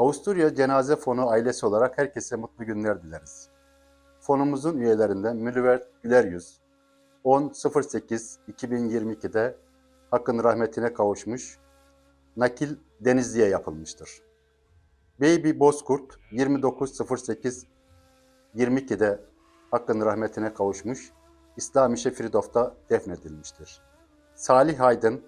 Avusturya Cenaze Fonu ailesi olarak herkese mutlu günler dileriz. Fonumuzun üyelerinden Mülüver Güleryüz 10.08.2022'de hakkın rahmetine kavuşmuş, nakil Denizli'ye yapılmıştır. Baby Bozkurt 29.08.22'de hakkın rahmetine kavuşmuş, İslami Şefiridof'ta defnedilmiştir. Salih Aydın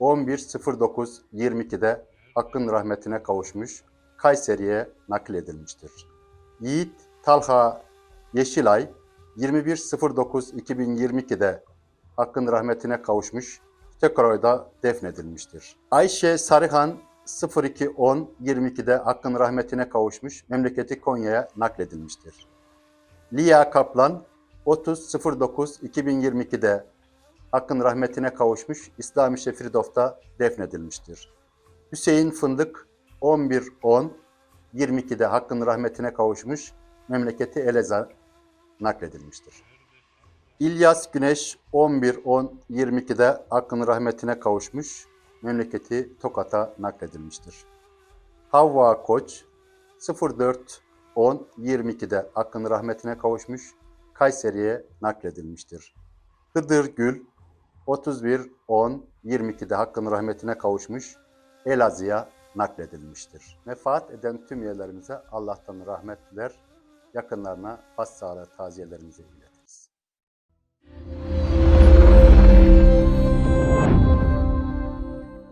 11.09.22'de hakkın rahmetine kavuşmuş, Kayseri'ye nakledilmiştir. Yiğit Talha Yeşilay 21.09.2022'de hakkın rahmetine kavuşmuş, Tekrar'da defnedilmiştir. Ayşe Sarıhan 02.10.22'de hakkın rahmetine kavuşmuş, memleketi Konya'ya nakledilmiştir. Lia Kaplan 30.09.2022'de hakkın rahmetine kavuşmuş, İslami Şefirdof'ta defnedilmiştir. Hüseyin Fındık 11.10.22'de hakkın rahmetine kavuşmuş, memleketi Elazığ nakledilmiştir. İlyas Güneş 11.10.22'de hakkın rahmetine kavuşmuş, memleketi Tokat'a nakledilmiştir. Havva Koç 04.10.22'de hakkın rahmetine kavuşmuş, Kayseri'ye nakledilmiştir. Hıdır Gül 31.10.22'de hakkın rahmetine kavuşmuş, Elazığ'a nakledilmiştir. Vefat eden tüm üyelerimize Allah'tan rahmet diler, yakınlarına başsağlığı taziyelerimizi iletir.